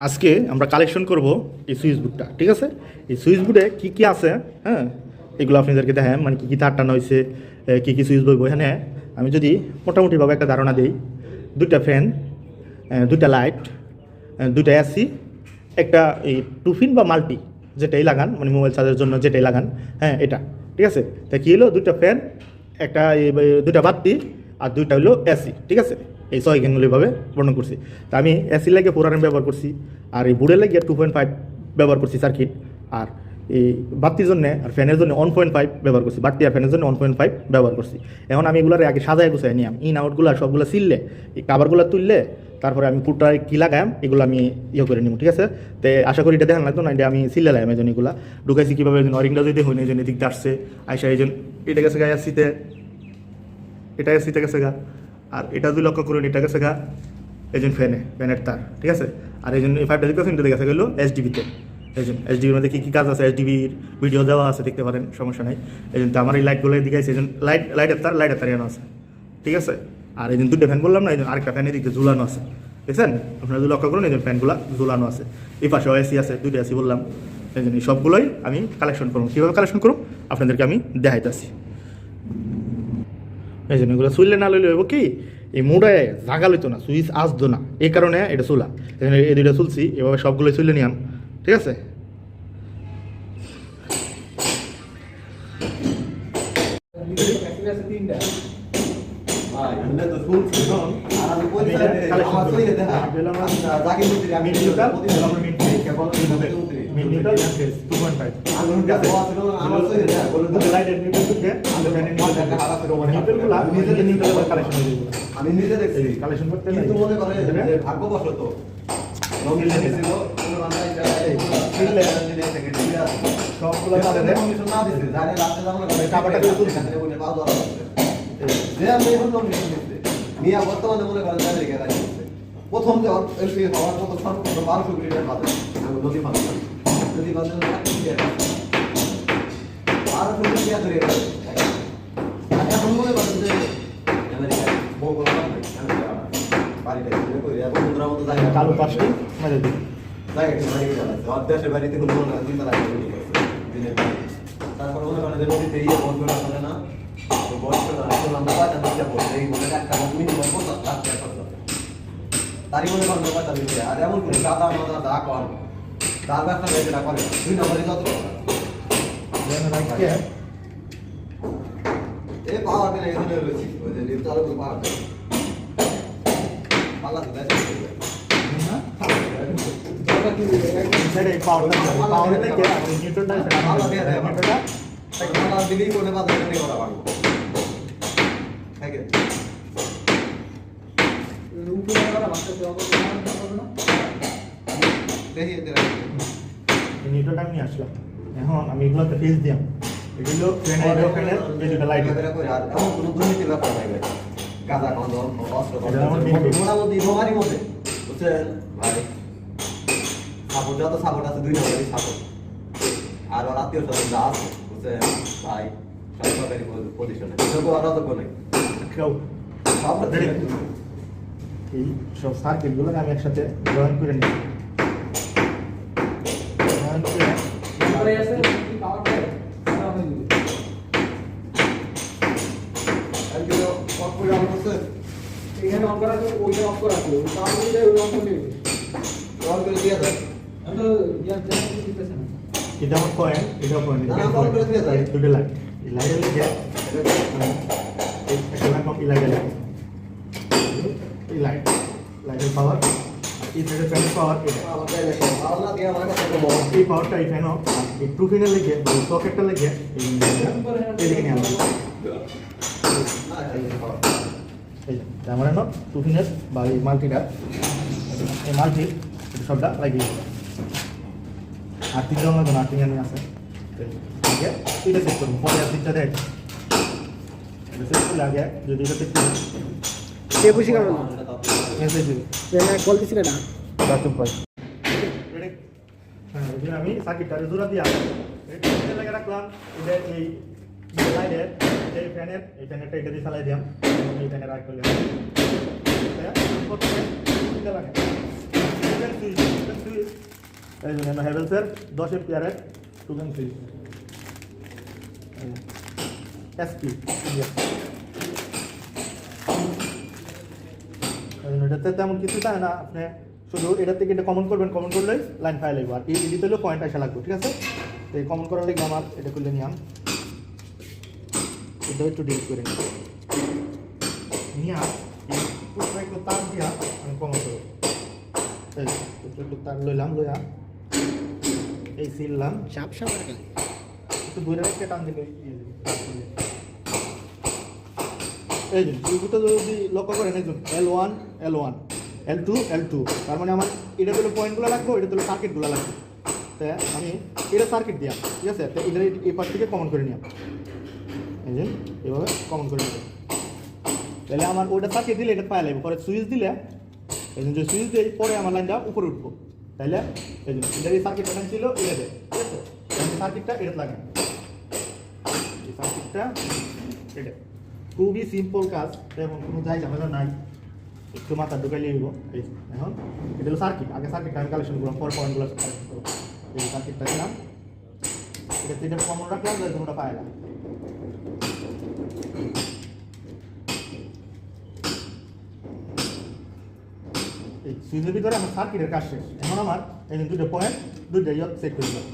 আজকে আমরা কালেকশন করব এই সুইচ বুটটা ঠিক আছে? এই সুইচ বুটে কী কী আছে হ্যাঁ? এগুলো আপনাদেরকে দেখেন মানে কী কী তার টানা হয়েছে কী কী সুইচ বইব এখানে আমি যদি মোটামুটিভাবে একটা ধারণা দিই, দুইটা ফ্যান দুইটা লাইট দুইটা এসি একটা এই টুফিন বা মাল্টি যেটাই লাগান মানে মোবাইল চার্জের জন্য যেটাই লাগান হ্যাঁ এটা, ঠিক আছে? তা কী হলো? দুইটা ফ্যান একটা দুইটা বাতি আর দুইটা হলো এসি ঠিক আছে? এই ছয় এইভাবে বর্ণন করছি। তা আমি এসি লাগে ফোর আরএম ব্যবহার করছি, আর এই বুড়ে লাগে টু পয়েন্ট ফাইভ ব্যবহার করছি সার্কিট আর এই বাতির জন্য আর ফ্যানের জন্য ওয়ান পয়েন্ট ফাইভ ব্যবহার করছি, বাতি আর ফ্যানের জন্য ওয়ান পয়েন্ট ফাইভ ব্যবহার করছি। এখন আমি এগুলোর আগে সাজায় গুছাই নিয়াম। ইন আউটগুলো সবগুলো সিললে এই কাভারগুলো তুললে, তারপরে আমি পুরোটা কী লাগাম এগুলো আমি ইয়ে করে নিব ঠিক আছে? তো আশা করি এটা দেখান লাগতো না এটা আমি সিলে লাগাম এই জন্য এগুলো। ঢুকাইছি কীভাবে অরিংটা যদি হই না এই জন্য এদিক আসছে, আইসা এই জন্য এটা গেছে গায়ে আসছিতে এটা এসিতে গেছে শেখা। আর এটা যদি লক্ষ্য করুন, এটাকে শেখা এই জন্য ফ্যানে ফ্যানের তার, ঠিক আছে? আর এই জন্য দেখতে পাচ্ছেন এটা গেছে গেলো এসডিবিতে এই জন্য এসডিবির মধ্যে কী কী কাজ আছে? এসডিবির ভিডিও দেওয়া আছে, দেখতে পারেন, সমস্যা নাই। এই জন্য আমার এই লাইটগুলো এদিকে এই জন্য লাইট লাইটের তার লাইটের তার আছে, ঠিক আছে? আর এই জন্য দুটো ফ্যান বললাম না, এই জন্য আরেকটা ফ্যান এদিকে ঝুলানো আছে, দেখছেন? আপনারা যদি লক্ষ্য করুন, এই জন্য ফ্যানগুলো ঝুলানো আছে। এই পাশেও এসি আছে দুটো এসি বললাম। এই জন্য সবগুলোই আমি কালেকশন করব। কীভাবে কালেকশন করুন আপনাদেরকে আমি দেখাইতেছি। এই জন্য এগুলো সুইলে না লইলে হইব কি? এই মুডায় জাগা লইতো না সুইচ আসতো না। এই কারণে এটা চুলা। এই দুইটা চুলছি এভাবে সবগুলো চুলে নিয়াম। ঠিক আছে? আমি নিজে দেখছি। কালেকশন করতে কিন্তু মনে করে ভাগ্যবশত সবগুলো না। জানে যাব না যে এখন মিয়া বর্তমানে মনে করেন প্রথম যে এলপি হওয়ার মতো সর্বোচ্চ বারোশো কোটি টাকা পাবে নদী পাবো বাড়িটা করে মতো জায়গা কালো জায়গাটি বাড়িতে কোনো মনে হয় দিনের তারপর মনে করেন যে নদীতে ইয়ে বন্ধ করা না। তারই মনে করেন আর এমন কোনো দাদা মাদা দা কর তার ব্যবসা যেটা করে না। দুই নম্বরে যত এই পাওয়ার দিলে এখানে রয়েছে। ওই যে লিফট চালু পাওয়ার পাল্লা তো দেয় দিলেই বাদ করা পারব আছে দেখি এদের নিউটনটা আমি আসলাম। এখন আমি এগুলোতে ফেস দিলাম। এগুলো ফ্রেন্ডের ফ্রেন্ডের এই দুটো লাইট এদের করে আর এমন কোনো দুর্নীতির ব্যাপার নাই ভাই। গাঁজা কন্দন অস্ত্র এটা আমার বিল। মোটামুটি বোমারি মধ্যে বুঝছেন? ভাই সাপোর্ট যত সাপোর্ট আছে দুই নম্বরই সাপোর্ট আর ওর আত্মীয় স্বজন যা আছে বুঝছেন? ভাই সরকারি প্রতিষ্ঠানে যোগ্য আর অযোগ্য নেই। কেউ সব এই সব সার্কিটগুলো আমি একসাথে জয়েন করে নিই ওইটা অফ করা আছে। দিয়ে ওই অন করে অন করে দিয়ে দেয় আমি তো ইয়া জানা দিতেছে না। এটা আমার এটা পয়েন্ট না, না, করে দিয়ে যায়। দুটো লাইট এই লাইটের লিখে একটা লাইট এই লাইটের লিখে এই লাইট লাইটের পাওয়ার এই লাইটের ফ্যানের পাওয়ার এটা। আমার চাইলে আল্লাহ দিয়ে আমার কাছে একটা এই পাওয়ারটা এই ফ্যানও এই টু ফিনের লেগে সকেটটা লেগে এই এদিকে নিয়ে আসবে। না এই যে, তার মানে না বা এই মাল্টিটা এই মাল্টি সবটা লাগিয়ে দিবে। আর তিন রঙের কোনো আর্টিং আমি আছে? এটা চেক করব। পরে আর তিনটা করলে আগে যদি এটা চেক করি। সে বুঝি কেমন মেসেজ না কল দিছি না বাথরুম পাই হ্যাঁ আমি সার্কিটটা জোড়া দিয়ে আসলাম। রাখলাম। এটা এই লাইনের এটা টুকেন এটাতে তেমন কিছু চায় না, আপনি শুধু এটা থেকে এটা কমন করবেন কমন করলে লাইন ফাইল লাগবে আর এই এডিতে পয়েন্ট আসা লাগবে, ঠিক আছে? তো এই কমন করার লাগবে আমার এটা করলে নিয়াম এটা একটু ডিলিট করে নিই। নিয়া একটু তার দিয়া আমি এই একটু তার লইলাম লইয়া এই সিললাম সাপ সাপ একটু দূরে রেখে টান দিলে এই যে ইউগুলো যদি লক্ষ্য করেন এই L one L one L two L two তার মানে আমার এটা তুলো পয়েন্টগুলো লাগবে এটা তুলো সার্কিটগুলো লাগবে। তো আমি এটা সার্কিট দিয়াম ঠিক আছে? এটা এই পার্ট থেকে কমন করে নিলাম। এই যে, এভাবে কমন করে নিলাম তাহলে আমার ওটা সার্কিট দিলে এটা পায়ে লাগবে। পরে সুইচ দিলে, এই যে সুইচ দিয়ে পরে আমার লাইনটা উপরে উঠবো। তাহলে এই যে এটার এই সার্কিট প্যাটার্ন ছিল এটাতে ঠিক আছে? সার্কিটটা এটা লাগে। এই সার্কিটটা এটা। খুবই সিম্পল কাজ। তেমন কোনো যাই ঝামেলা নাই। একটু মাথা ঢুকাই নিয়ে এই এখন এটা হলো সার্কিট আগে সার্কিটটা আমি কালেকশন করলাম, পর পয়েন্টগুলো কালেকশন করব এই সার্কিটটা দিলাম। এটা তিনটা কমন রাখলাম যাতে তোমরা পায় না সুইচের ভিতরে আমার সার্কিটের কাজ শেষ। এখন আমার এই দুটো পয়েন্ট দুটো ইয়ে সেট করে দিলাম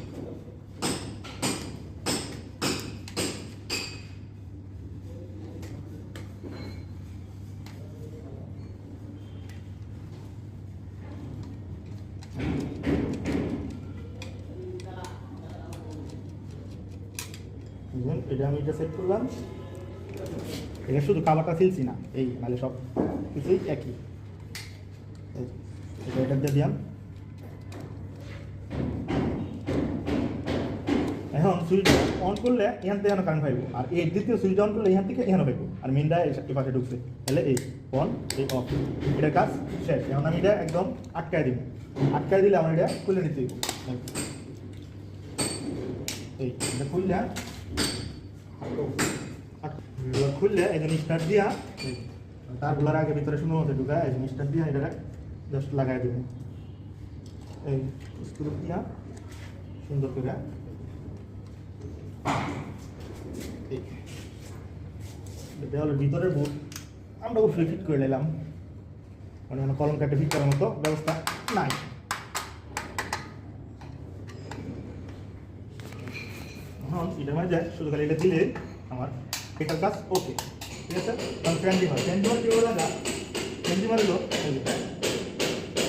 এটা আমি এটা সেট করলাম। এটা শুধু কাবারটা ফিলছি না, এই মানে সব কিছুই একই। এটা এটা দিয়ে দিলাম এখন সুইচ অন করলে এখান থেকে কারেন্ট পাইব। আর এই দ্বিতীয় সুইচ অন করলে এখান থেকে এখানে পাইব। আর মেনটা এই এই পাশে ঢুকছে। তাহলে এই অন এই অফ এটার কাজ শেষ। এখন আমি এটা একদম আটকায় দিব। আটকায় দিলে আমার এটা খুলে নিতে দিব এই এটা খুললে খুললে এখানে স্টার্ট দিয়া এই, তারগুলোর আগে ভিতরে মতো ঢুকায় এই স্টার্ট দিয়া এটা জাস্ট লাগাই দেবেন এই স্ক্রু দিয়া সুন্দর করে। এটা হলো ভিতরের বুট আমরা উপরে ফিট করে নিলাম। মানে কলম কাটে ফিট করার মতো ব্যবস্থা নাই। এখন এটা মাঝে শুধু খালি এটা দিলে আমার এটার কাজ ওকে ঠিক আছে? কারণ ক্যান্ডি হয়। হয় কীভাবে লাগা ক্যান্ডি মারলো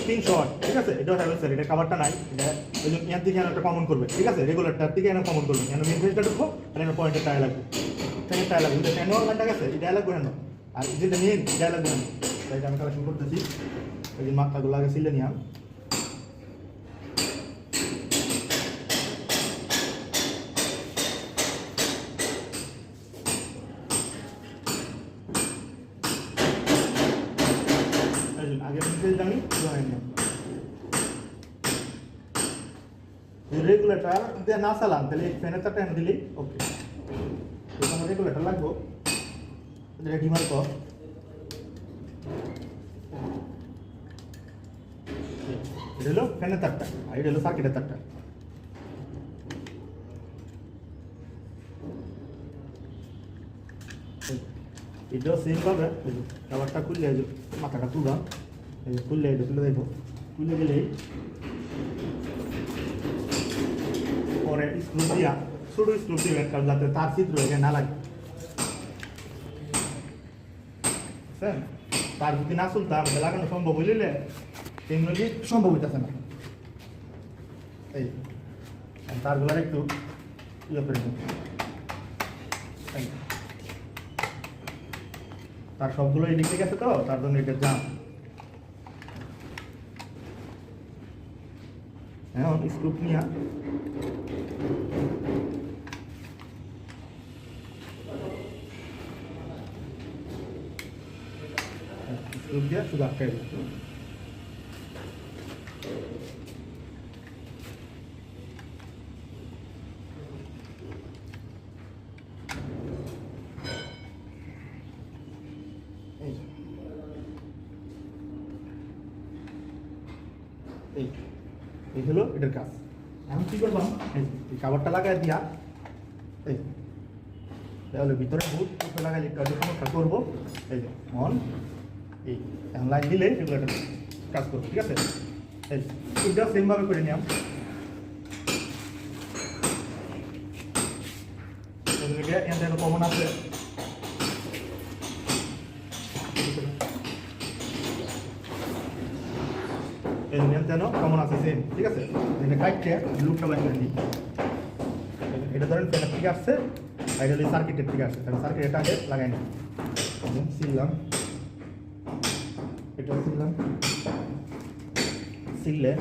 তিন শট ঠিক আছে? এটা হ্যাভেল স্যার, এটা কাভারটা নাই। এটা ওই জন্য ইয়ার দিকে একটা কমন করবে, ঠিক আছে? রেগুলারটার দিকে এনে কমন করবে। কেন মেন ফেজটা ঢুকবো আর এনে পয়েন্টের টায়ার লাগবে সেকেন্ড টায়ার লাগবে এটা টেন ঘণ্টা গেছে এটা লাগবে কেন আর যেটা মেন এটা লাগবে কেন তাই এটা আমি কালেকশন করতেছি। ওই যে মাথাগুলো আগে সিলে নিলাম রেগুলেটর দিয়ে না চালান, তাহলে ফ্যানের তারটা এনে দিলেই ওকে এখানে রেগুলেটর লাগবো। রেডি মাল কর। এটা হলো ফ্যানের তারটা, আর এটা হলো সার্কিটের তারটা। এটাও সেম পাবে কালারটা খুললে এই মাথাটা এই খুললে এটা খুলে দেখব। খুলে গেলেই পরে স্ক্রু দিয়া ছোট স্ক্রু দিবেন কারণ যাতে তার ছিদ্র এখানে না লাগে? তার যদি না চলতাম লাগানো সম্ভব হইলে টেকনোলজি সম্ভব হইতেছে না এই তারগুলার একটু ইয়ে করে। তার সবগুলো এদিক থেকে আছে তো, তার জন্য এটা জাম এখন স্ক্রু নিয়ে স্ক্রু দিয়ে শুধু আটকাই দিচ্ছি এই যে। এই এই হলো এটার কাজ। এখন কি করলাম এই কাবারটা লাগাই দিয়া, এই তাহলে ভিতরে বুট লাগাই লাগাইলে একটু কাজ করব। এই যে অন এই, এখন লাইন দিলে এগুলো কাজ করব, ঠিক আছে? এই, এটা সেমভাবে করে নিলাম এটা এখান কমন আছে এই যেন কমন আছে? সেম ঠিক আছে? এটা কাটতে লুকটা বাইর করে নিই এটা ধরেন ফ্যানের থেকে আসছে আর এটা সার্কিটের থেকে আসছে। তাহলে সার্কিট এটা আগে লাগাই নিই। সিললাম এটা সিললাম সিললে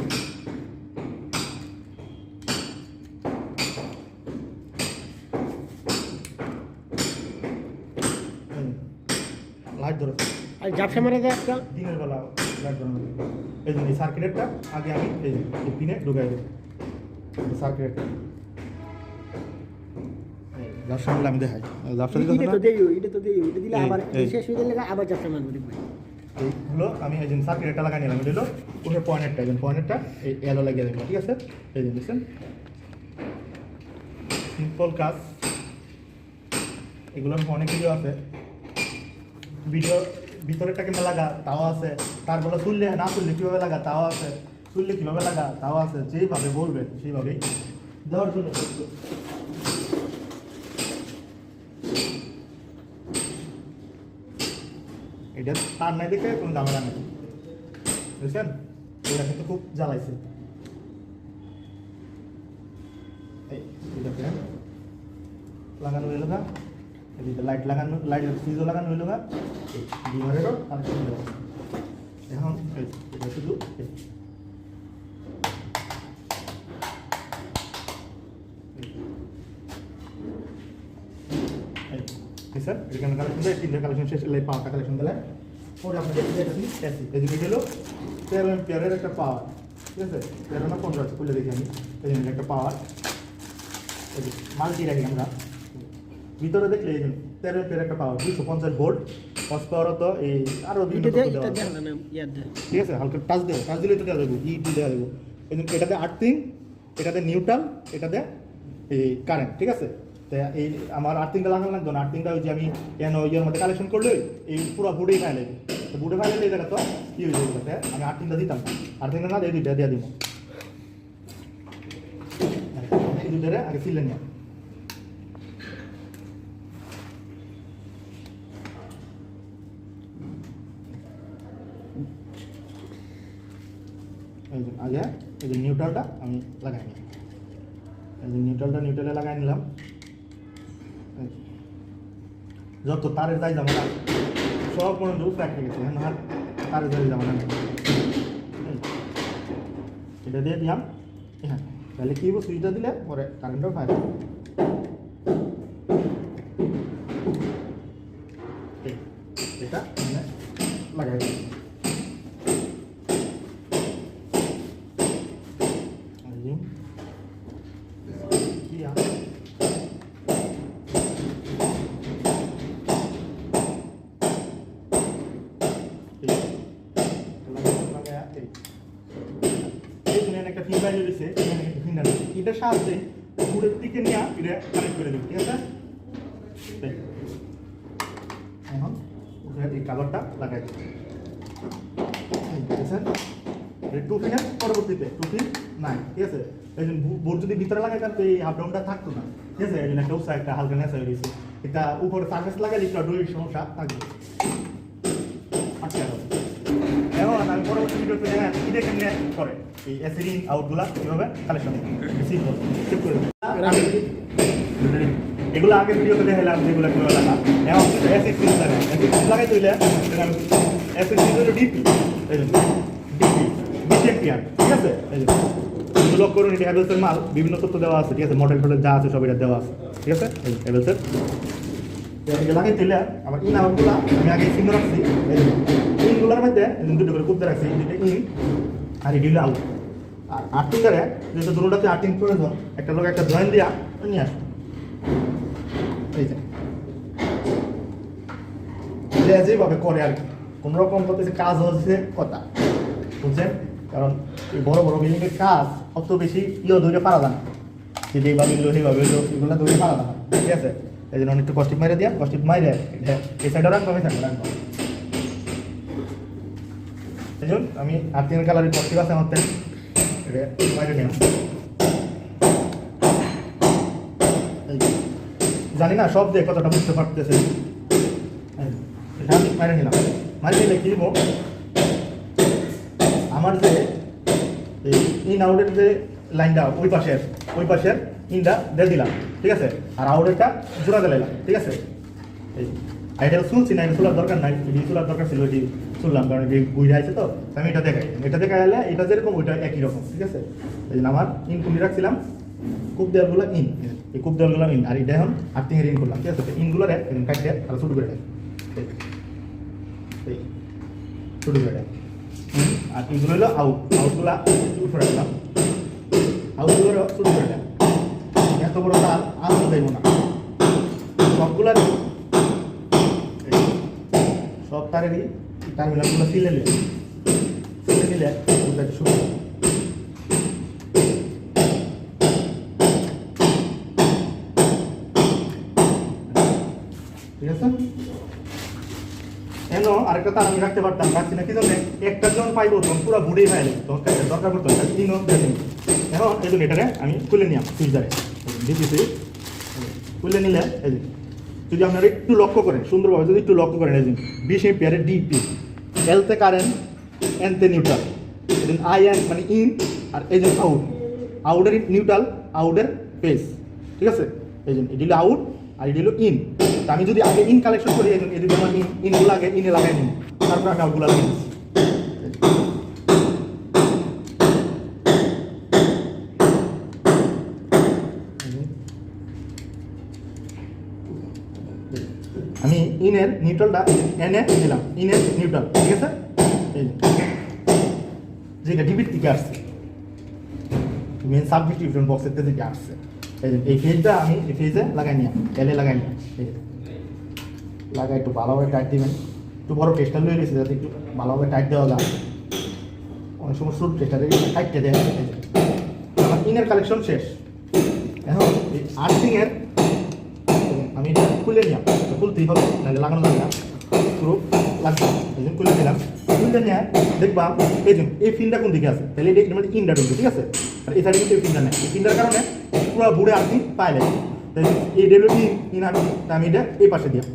লাইট ধরে। আর জাপসা মারা যায় একটা। দিনের বেলা। ধরে এই জন্য এই সার্কিটেরটা আগে আমি এই পিনে ঢুকাই দেবো। সার্কিটেরটা ব্যবসা মিলে আমি দেখাই। ব্যবসা দিতে এটা তো দেই এটা তো দেই এটা দিলে আবার শেষ হয়ে গেলে আবার জাপসা মারবো দেখবে। এইগুলো আমি এই যে সার্কিটেরটা লাগাই নিলাম। পয়েন্টটা এই পয়েন্টটা এই এলো লাগিয়ে দেবো। ঠিক আছে? এই যে দেখছেন? সিম্পল কাজ। এগুলোর অনেক কিছু আছে। ভিডিও ভিতরেরটা কেমন লাগা? তাও আছে। তারপরে তুললে না তুললে কীভাবে লাগা? তাও আছে। তুললে কীভাবে লাগা? তাও আছে। যেইভাবে বলবেন, সেইভাবেই। দেওয়ার জন্য এটা তার নাই দেখে কোনো ঝামেলা নেই। বুঝছেন? এটা কিন্তু খুব জ্বালাইছে। লাগানো গা লাইট লাগানো লাইট সুইচও লাগানো হইল গা। ডিমারেরও কানেকশন দেওয়া। এখন এটা শুধু স্যার এখানে কালেকশন দেয়, তিনটে কালেকশন শেষ হলে পাওয়ারটা কালেকশন দিলে। পরে এসি এদিকে গেল তেরো এম্পিয়ারের একটা পাওয়ার ঠিক আছে? তেরো না পনেরো আছে দেখি আমি। একটা পাওয়ার মাল্টি রাখি আমরা। ভিতরে দেখলে এই তেরো এম্পিয়ার একটা পাওয়ার দুশো পঞ্চাশ ভোল্ট হর্স পাওয়ার তো এই আরও এটা এটা ঠিক আছে হালকা টাচ দেবো টাচ দিলে তো দেওয়া দেবো ই দেওয়া দেবো এই জন্য এটাতে আর্থিং এটাতে নিউট্রাল এটাতে এই কারেন্ট ঠিক আছে? তো এই আমার আর্থিংটা লাগানো লাগতো না আর্থিংটা ওই যে আমি কেন ইয়ের মধ্যে কালেকশন করলে এই পুরো বুড়েই খাই লাগবে তো বুড়ে খাই লাগলে এটা তো কি হয়ে যাবে তাতে আমি আর্থিংটা দিতাম। আর্থিংটা না দিয়ে দুইটা দিয়ে দিব। এই দুটারে আগে সিলেন নিয়ে এই আগে যে নিউট্রালটা আমি লাগাই নিলাম। যে নিউট্রালটা নিউট্রালে লাগাই নিলাম। যত তারের যাই যাব না সব পর্যন্ত উপরে একটা গেছে, এখন আর তারের যাই যাব না এটা দিয়ে দিলাম। হ্যাঁ তাহলে কি সুইচটা দিলে পরে কারেন্টও পায় রয়েছে এটার সাহায্যে উপরের দিকে নিয়ে এটা কানেক্ট করে দেবো, ঠিক আছে? এখন এই কালারটা লাগাই পরবর্তীতে টু নাই ঠিক আছে? এই জন্য বোর্ড যদি ভিতরে লাগাইতাম তো এই ডাউনটা থাকতো না। ঠিক আছে? এই জন্য একটা উৎসাহ একটা হালকা নেশা গেছে। এটা উপরে সার্ভিস লাগাইলে একটু ডুয়ের সমস্যা থাকবে। গেল। এখন। আমি পরবর্তী ভিডিওতে দেখা কি দেখে নিয়ে করে এই অ্যাসিডিন আউটগুলা কীভাবে কালেকশন সিম্পল করে এগুলো আগের ভিডিওতে দেখালাম যেগুলো কীভাবে লাগা এখন অ্যাসিড ফিজ লাগাই। অ্যাসিড ফিজ লাগাই দিলে অ্যাসিড ফিজ হলো ডিপি ডিপি বিচেম্পিয়ান ঠিক আছে? এই জন্য লক করুন এটা হ্যাভেলসের মাল। বিভিন্ন তথ্য দেওয়া আছে ঠিক আছে? মডেল টডেল যা আছে সব এটা দেওয়া আছে। ঠিক আছে? হ্যাভেলসের লাগাই দিলে আবার ইন আউটগুলো আমি আগে সিঙ্গ রাখছি। ইনগুলোর মধ্যে দুটো করে কুপতে রাখছি দুটো ইন আর এগুলো আউট আর আর্টিংটারে যেহেতু দুটোটাতে আর্টিং প্রয়োজন, একটা লোক একটা জয়েন দিয়া নিয়ে আসো এই যেভাবে করে আর কি। কোনো রকম কাজ হচ্ছে কথা, বুঝছেন? কারণ এই বড় বড় বিল্ডিংয়ের কাজ অত বেশি ইয়ে ধরে পারা যায় না। যদি এইভাবে এগুলো সেইভাবে এগুলো এগুলো ধরে পারা যায় ঠিক আছে? এই জন্য একটু কষ্টিপ মাইরে দিয়া কষ্টিপ মাইরে এই সাইডে রাখব আমি সাইডে রাখব। এই জন্য আমি আর কালারের কষ্টিপ আছে আমার এই যে। জানি না সব দিয়ে কতটা বুঝতে পারতেছে। আমি নিলাম। মাইরে নিলে কি আমার যে এই ইন আউটের যে লাইনটা ওই পাশের ওই পাশের ইনটা দিয়ে দিলাম, ঠিক আছে? আর আউটেরটা জোড়া দিলাম ঠিক আছে? এই, এটা শুনছি না, এটা চুলার দরকার নাই এটি চুলার দরকার ছিল এটি শুনলাম, কারণ এটি বুঝে আছে তো আমি এটা দেখাই। এটা দেখা গেলে এটা যেরকম, ওইটা একই রকম, ঠিক আছে? এই জন্য আমার ইন কুলি রাখছিলাম। কূপ দেওয়ালগুলো ইন এই কূপ দেওয়ালগুলো ইন আর এটা এখন আর্থিংয়ের ইন করলাম, ঠিক আছে? ইনগুলো রে কাটতে আর ছোটো করে দেয় এই এই করে দেয় আর এগুলো হলো আউট আউটগুলা উপরে রাখলাম। আউটগুলো শুরু করে এত বড় তার আসতে না সবগুলার সব তারেরই টার্মিনালগুলো সিলে নিলে সিলে নিলে আরেকটা তার আমি রাখতে পারতাম না, কি একটা জন পাইবো, তখন পুরো ফাইলে তখন দরকার পড়তো এখন এই আমি খুলে নিলাম খুলে নিলে যদি আপনারা একটু লক্ষ্য করেন, সুন্দরভাবে যদি একটু লক্ষ্য করেন, এই যে বিশ ডিপি এলতে কারেন্ট এনতে নিউট্রাল এদিন আই এন মানে ইন আর এই যে আউট আউটের নিউট্রাল আউটের পেস ঠিক আছে? এই জন্য এটি হলো আউট আর এটি হলো ইন তো আমি যদি আগে ইন কালেকশন করি, এই জন্য এদিকে আমার ইন ইনগুলো আগে ইনে লাগাই নিই। তারপর আমি আউটগুলো লাগিয়ে ইনের নিউট্রালটা এনে দিলাম, ইনের নিউট্রাল, ঠিক আছে? এই। যেটা ডিবির থেকে আসছে। মেন সাবডিস্ট্রিবিউশন বক্সের থেকে আসছে। এই যে, এই ফেজটা আমি এই ফেজে লাগাই নিলাম এলে লাগাই নিলাম ঠিক আছে লাগাই একটু ভালোভাবে টাইট দিবেন। একটু বড় টেস্টার লয়ে গেছে, যাতে একটু ভালোভাবে টাইট দেওয়া যায়। অনেক সময় শুরু টেস্টারে টাইটটা দেয় আমার ইনের কালেকশন শেষ। এখন এই আর্থিংয়ের আমি এটা খুলে নিলাম। খুলতেই হবে নাহলে লাগানো যাবে না। পুরো লাগবে। এই জন্য খুলে দিলাম। খুলতে নিয়ে দেখবা, এই জন্য এই ফিনটা কোন দিকে আছে? তাহলে এটা মানে ইনটা ঢুকবে ঠিক আছে? আর এই সাইডে কিন্তু এই ফিনটা নেই। এই ফিনটার কারণে পুরো বুড়ে আপনি পাই লাগে তাই এই ডেলিভারি ইন তা আমি এটা এই পাশে দিলাম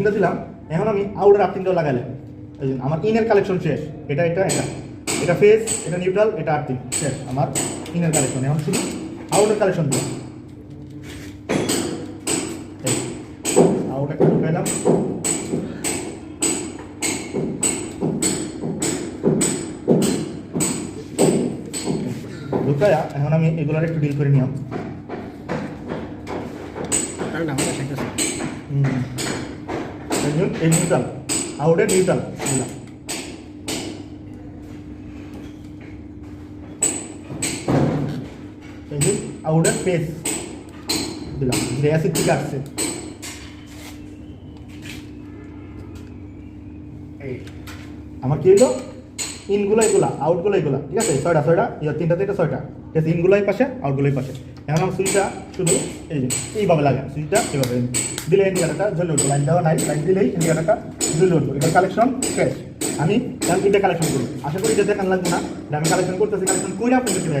তিনটা দিলাম এখন আমি আউটার আর্থিংটাও লাগালাম এই জন্য আমার ইনের কালেকশন শেষ এটা এটা এটা। এটা ফেস এটা নিউট্রাল এটা আর্থিং শেষ। আমার ইনের কালেকশন এখন শুধু আউটার কালেকশন দিলাম। আউট একটা ঢুকাইলাম ঢুকায়া এখন আমি এগুলার একটু ডিল করে নিলাম। কারণ হুম। এই জন্য এই নিউট্রাল আউটের নিউট্রাল দিলাম এই যে আউটের পেস দিলাম যে অ্যাসিড থেকে আসছে এই আমার কি হইল ইনগুলো এগুলা আউটগুলো এগুলা ঠিক আছে? ছয়টা ছয়টা? ইয়া তিনটা থেকে ছয়টা। ঠিক আছে? ইনগুলোই পাশে আউটগুলোই পাশে। এখন আমার সুইচটা শুধু এইভাবে লাগান সুইচটা এইভাবে দিলে ইন্ডিকেটারটা জ্বলে উঠবে লাইন দেওয়া নাই লাইন দিলেই ইন্ডিকেটারটা জ্বলে উঠবে এটা কালেকশন শেষ আমি এখন এটা কালেকশন করি। আশা করি এটা দেখান লাগবে না। আমি কালেকশন করতেছি কালেকশন করে আপনাদের চলে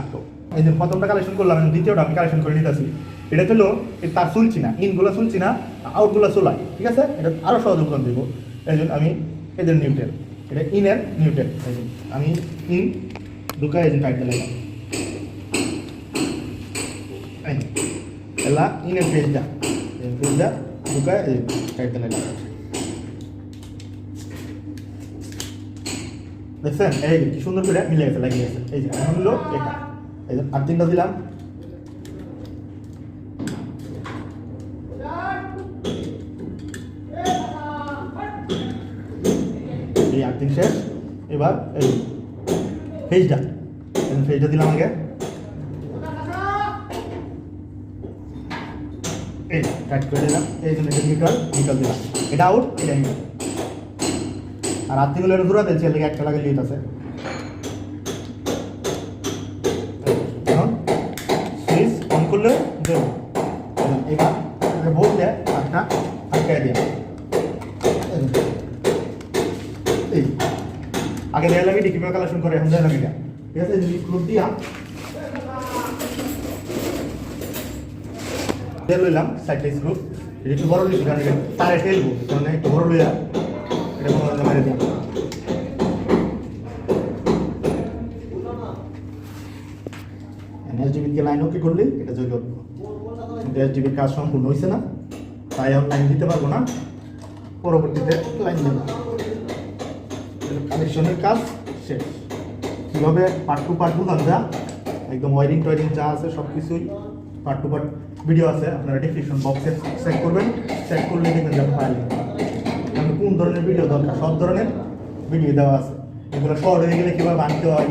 আটকো এই যে প্রথমটা কালেকশন করলাম এখন দ্বিতীয়টা আমি কালেকশন করে নিতেছি। এটা হলো তার শুনছি না, ইনগুলো শুনছি না, আউটগুলো চলাই। ঠিক আছে? এটা আরও সহজ উদাহরণ দেবো। এই জন্য আমি এদের নিউটেল এটা ইনের নিউটেল আমি ইন এই যে টাইট দিলাম। এলা, ইনের পেজটা এই টাইট দিলাম দেখছেন এই কি সুন্দর করে মিলে গেছে, লাগিয়ে গেছে। এই যে এখন হলো এটা। এই যে আর তিনটা দিলাম। এই আট দিন শেষ। এবার এই ফেজটা। ফেজটা দিলাম আগে। এটা আউট আর আত্মীয়গুলো এটা দূরা দিয়েছে লেগে একটা লাগে লিট আছে। এখন সুইচ অন করলে দেব। এবার বললে একটা আটকায় দিয়া আগে দেয়া লাগে ডিকিপে কালেকশন করে, এখন দেয়া লাগে। ঠিক আছে যদি ক্লুব দিয়া তেল লইলাম সাইডটা স্ক্রু এটা একটু বড় লইছি কারণ তারে ঠেলবো কারণ একটু বড় লইয়া এটা কোনো মেরে দিলাম এনএসডিবিকে লাইন ওকে করলে, এটা জয় করব। কিন্তু কাজ সম্পূর্ণ হয়েছে না, তাই এখন লাইন দিতে পারব না। পরবর্তীতে লাইন দেবো। কানেকশনের কাজ শেষ। কীভাবে পার্ট টু পার্ট বুঝান যা একদম ওয়ারিং টয়ারিং যা আছে সব কিছুই পার্ট টু পার্ট ভিডিও আছে, আপনারা ডিসক্রিপশন বক্সে চেক করবেন। চেক করলে দেখবেন যে ফাইল আমি কোন ধরনের ভিডিও দরকার? সব ধরনের ভিডিও দেওয়া আছে। এগুলো শর্ট হয়ে গেলে কীভাবে আনতে হয়?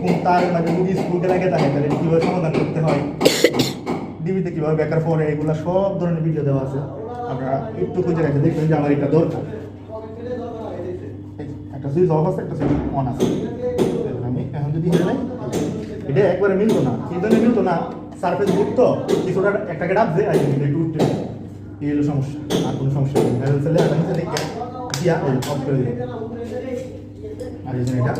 কোন তার মানে যদি স্কুলকে লাগে থাকে তাহলে কীভাবে সমাধান করতে হয়? ডিবিতে কীভাবে বেকার পরে এগুলো সব ধরনের ভিডিও দেওয়া আছে। আপনারা একটু খুঁজে রেখে দেখবেন যে আমার এটা দরকার। একটা সুইচ অফ আছে, একটা সুইচ অন আছে। আমি এখন যদি এটা একবারে মিলতো না। এই জন্য মিলতো না? সারফেস তো কিছুটা একটাকে ডাবছে আর এই একটু উঠতে। এই হলো সমস্যা, আর কোনো সমস্যা নেই। তাহলে এটা নিচে দেখে দিয়া অফ করে দিই আর এই এটা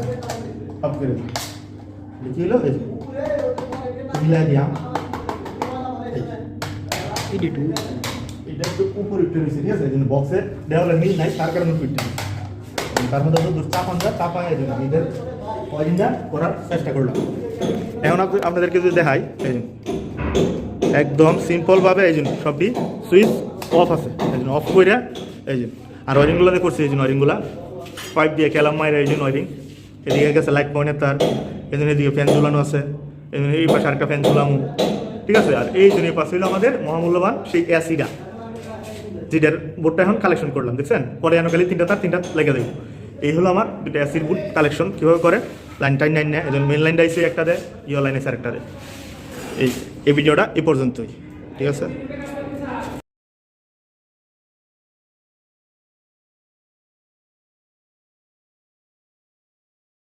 অফ করে দিই কি হলো? এই যে দিয়া। এই যে। টু এটা একটু উপরে উঠতে রয়েছে ঠিক আছে? এই জন্য বক্সে দেওয়ালে মিল নাই, তার কারণে ফিরতে তার মধ্যে তো চাপান যা চাপায় এই জন্য আমি এদের ওয়ারিংটা করার চেষ্টা করলাম। এখন আপনি- আপনাদেরকে যদি দেখাই, এই একদম সিম্পলভাবে এই জন্য সবটি সুইচ অফ আছে। এই জন্য অফ করে এই জন্য আর ওয়ারিংগুলো করছি, এই জন্য ওয়ারিংগুলো পাইপ দিয়ে কেলাম মায়ের এই জন্য ওয়ারিং এদিকে গেছে লাইট পয়েন্টের তার, এই জন্য এদিকে ফ্যান ঝুলানো আছে। এই জন্য এই পাশে আরেকটা ফ্যান ঝুলামু। ঠিক আছে? আর এই জন্য এই পাশে হলো আমাদের মহামূল্যবান সেই অ্যাসিডা যেটার বোর্ডটা এখন কালেকশন করলাম, দেখছেন? পরে যেন খালি তিনটা তার তিনটা লেগে দেবো এই হলো আমার দুটো অ্যাসিড বুট কালেকশন কীভাবে করে? লাইন টাইন নাইন নেয় এজন মেন লাইন ডাইসে একটা দেয় ইয়ে লাইনে আরেকটা দেয় এই এই ভিডিওটা এ পর্যন্তই। ঠিক আছে?